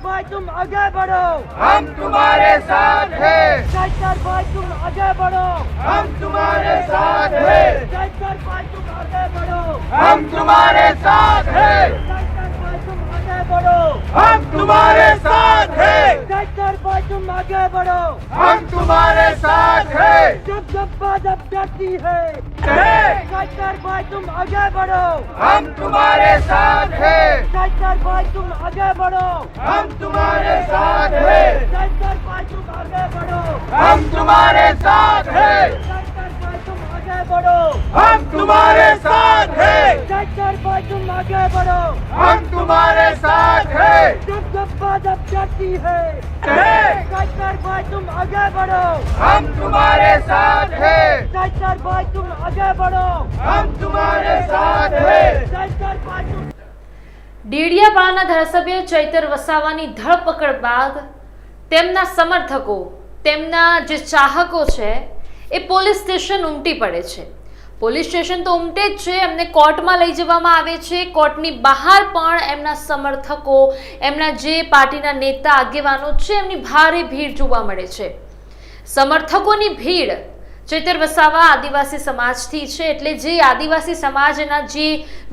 भाई तुम आगे बढ़ो हम तुम्हारे साथ हैं चैतर भाई तुम आगे बढ़ो हम तुम्हारे साथ हैं चैतर भाई तुम आगे बढ़ो हम तुम्हारे साथ हैं हम तुम्हारे साथ हैं। चैतर भाई तुम आगे बढ़ो। हम तुम्हारे साथ हैं। जब जब बात अब डरती है। चैतर भाई तुम आगे बढ़ो। हम तुम्हारे साथ हैं। चैतर भाई तुम आगे बढ़ो। हम तुम्हारे साथ हैं। चैतर भाई तुम आगे बढ़ो। हम तुम्हारे साथ हैं। चैतर भाई तुम आगे बढ़ो। हम तुम्हारे साथ तुम आगे बढ़ो हम तुम्हारे साथ हैं जब जब बात अब डरती है है। चैतर भाई तुम आगे बढ़ो हम तुम्हारे साथ हैं चैतर भाई तुम आगे बढ़ो हम तुम्हारे साथ हैं चैतर भाई तुम ડેડિયાપાડાના ધારાસભ્ય ચૈતર વસાવાની ધરપકડ બાદ તેમના સમર્થકો તેમના જે ચાહકો છે એ પોલીસ સ્ટેશન ઉમટી પડે છે પોલીસ સ્ટેશન તો ઉમટે જ છે. એમને કોર્ટમાં લઈ જવામાં આવે છે. કોર્ટની બહાર પણ એમના સમર્થકો, એમના જે પાર્ટીના નેતા આગેવાનો છે, એમની ભારે ભીડ જોવા મળે છે. સમર્થકોની ભીડ ચૈતર વસાવા આદિવાસી સમાજથી છે, એટલે જે આદિવાસી સમાજના જે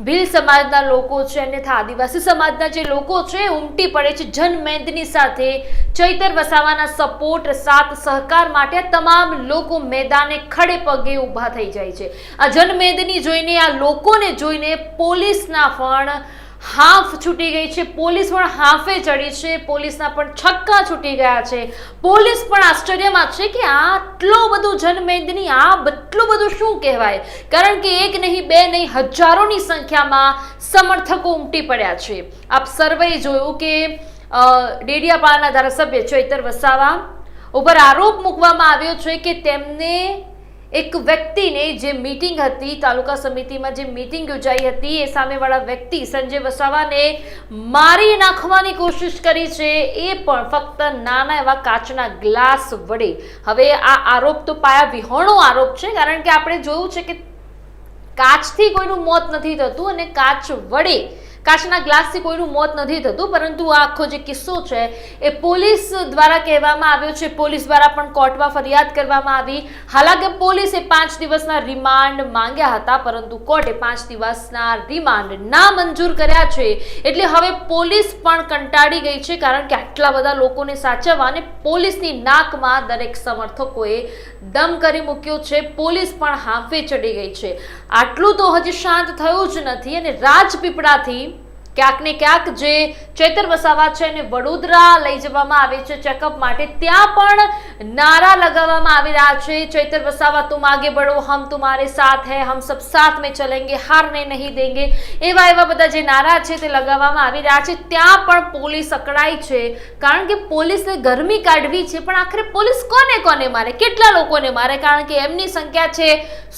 ભીલ સમાજના લોકો છે અન્યથા આદિવાસી સમાજના જે લોકો છે, ઉમટી પડે છે જનમેદની સાથે. ચૈતર વસાવાના સપોર્ટ સાથ, સહકાર માટે તમામ લોકો મેદાને ખડે પગે ઊભા થઈ જાય છે. આ જનમેદની જોઈને, આ લોકોને જોઈને પોલીસના પણ હાફ છૂટી ગઈ છે. પોલીસ પણ હાફે ચડી છે. પોલીસના પણ છક્કા છૂટી ગયા છે. પોલીસ પણ આશ્ચર્યમાં છે કે આટલો બધું જનમેદની, આ એટલું બધું શું કહેવાય? કારણ કે એક નહીં, બે નહીં, હજારોની સંખ્યામાં સમર્થકો ઉમટી પડ્યા છે. આપ સર્વે જોયું કે ડેડિયાપાળાના ધારાસભ્ય ચૈતર વસાવા ઉપર આરોપ મૂકવામાં આવ્યો છે કે તેમને એક વ્યક્તિને જે મીટિંગ હતી, તાલુકા સમિતિમાં જે મીટિંગ યોજાઈ હતી, એ સામેવાળા વ્યક્તિ સંજય વસાવાને મારી નાખવાની કોશિશ કરી છે, એ પણ ફક્ત નાના એવા કાચના ગ્લાસ વડે. હવે આ આરોપ તો પાયા વિહોણો આરોપ છે, કારણ કે આપણે જોયું છે કે કાચથી કોઈનું મોત નથી થતું અને કાચ વડે કાચના ગ્લાસથી કોઈનું મોત નથી થતું, પરંતુ આ આખો જે કિસ્સો છે એ પોલીસ દ્વારા કહેવામાં આવ્યો છે. પોલીસ દ્વારા પણ કોર્ટમાં ફરિયાદ કરવામાં આવી. હાલાકે પોલીસે પાંચ દિવસના રિમાન્ડ માંગ્યા હતા, પરંતુ કોર્ટે પાંચ દિવસના રિમાન્ડ ના મંજૂર કર્યા છે. એટલે હવે પોલીસ પણ કંટાળી ગઈ છે, કારણ કે આટલા બધા લોકોને સાચવવા અને પોલીસની નાકમાં દરેક સમર્થકોએ દમ કરી મૂક્યો છે. પોલીસ પણ હાંફે ચડી ગઈ છે. આટલું તો હજી શાંત થયું જ નથી અને રાજપીપળાથી ક્યાંક ને ક્યાંક જે ચેતર વસાવા છે એને વડોદરા લઈ જવામાં આવે છે ચેકઅપ માટે, ત્યાં પણ નારા લગાવવામાં આવી રહ્યા છે. ચૈતર વસાવા તુમ આગે બઢો હમ તુમારે સાથ હૈ, હમ સબ સાથ મેં ચલેંગે હારને નહીં દેંગે. એવા એવા બધા જે નારા છે તે લગાવવામાં આવી રહ્યા છે. ત્યાં પણ પોલીસ અકળાઈ છે. કારણ કે પોલીસને ગરમી કાઢવી છે, પણ આખરે પોલીસ કોને કોને મારે? કેટલા લોકોને મારે? કારણ કે એમની સંખ્યા છે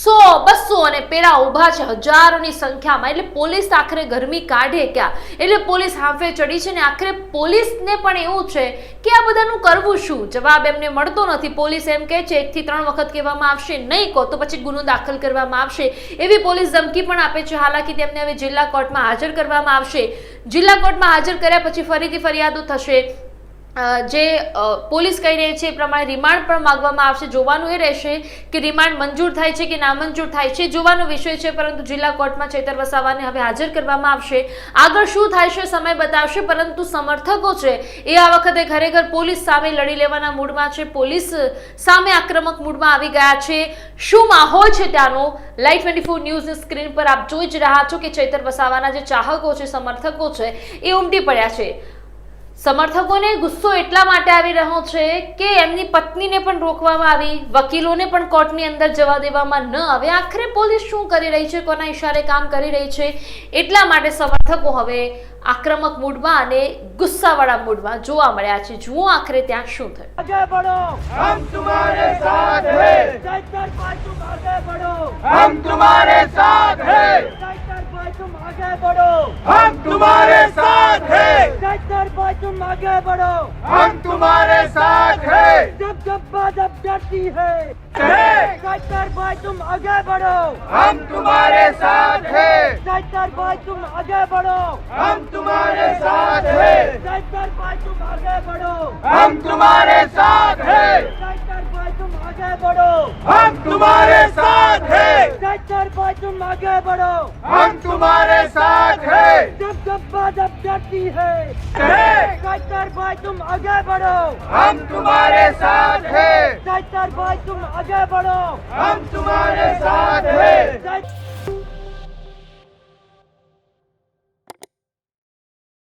સો, બસો અને પેલા ઊભા છે હજારોની સંખ્યામાં. એટલે પોલીસ આખરે ગરમી કાઢે ક્યાં? એટલે પોલીસ હાંફે ચડી છે ને આખરે પોલીસને પણ એવું છે કે આ બધાનું કરવું શું? જવાબ એમને મળતો નથી. પોલીસ એમ કહે છે, એકથી ત્રણ વખત કહેવામાં આવશે, નહીં કહો તો પછી ગુનો દાખલ કરવામાં આવશે. એવી પોલીસ ધમકી પણ આપે છે. હાલાકી તેમને હવે જિલ્લા કોર્ટમાં હાજર કરવામાં આવશે. જિલ્લા કોર્ટમાં હાજર કર્યા પછી ફરીથી ફરિયાદો થશે. જે પોલીસ કહી રહી છે એ પ્રમાણે રિમાન્ડ પણ માંગવામાં આવશે. જોવાનું એ રહેશે કે રિમાન્ડ મંજૂર થાય છે કે નામંજૂર થાય છે જોવાનો વિષય છે, પરંતુ જિલ્લા કોર્ટમાં ચેતર વસાવાને હવે હાજર કરવામાં આવશે. આગળ શું થાય છે સમય બતાવશે, પરંતુ સમર્થકો છે એ આ વખતે ખરેખર પોલીસ સામે લડી લેવાના મૂડમાં છે. પોલીસ સામે આક્રમક મૂડમાં આવી ગયા છે. શું માહોલ છે ત્યાંનો? લાઈવ ટ્વેન્ટી ફોર ન્યૂઝની સ્ક્રીન પર આપ જોઈ જ રહ્યા છો કે ચેતર વસાવાના જે ચાહકો છે, સમર્થકો છે, એ ઉમટી પડ્યા છે. સમર્થકોને ગુસ્સો એટલા માટે આવી રહ્યો છે કે એમની પત્નીને પણ રોકવામાં આવી વકીલોને પણ કોર્ટની અંદર જવા દેવામાં ન આવે. આખરે પોલીસ શું કરી રહી છે? કોના ઈશારે કામ કરી રહી છે? એટલા માટે સમર્થકો હવે આક્રમક મૂડમાં અને ગુસ્સાવાળા મૂડમાં જોવા મળ્યા છે. જુઓ આખરે ત્યાં શું થયું. आगे बढ़ो। हम तुम्हारे साथ हैं। भाई तुम आगे बढ़ो। हम तुम्हारे साथ हैं। जब जब भाजप डरती है। है। चैतर भाई तुम आगे बढ़ो। हम तुम्हारे साथ हैं। चैतर भाई तुम आगे बढ़ो। हम तुम्हारे साथ हैं। चैतर भाई तुम आगे बढ़ो। हम तुम्हारे साथ हैं। चैतर भाई तुम आगे बढ़ो। हम तुम्हारे भाई तुम आगे बढ़ो। हम तुम्हारे साथ हैं। जब जब बात डरती है है। चैतर भाई तुम आगे बढ़ो। हम तुम्हारे साथ हैं। चैतर भाई तुम आगे बढ़ो। हम तुम्हारे साथ हैं।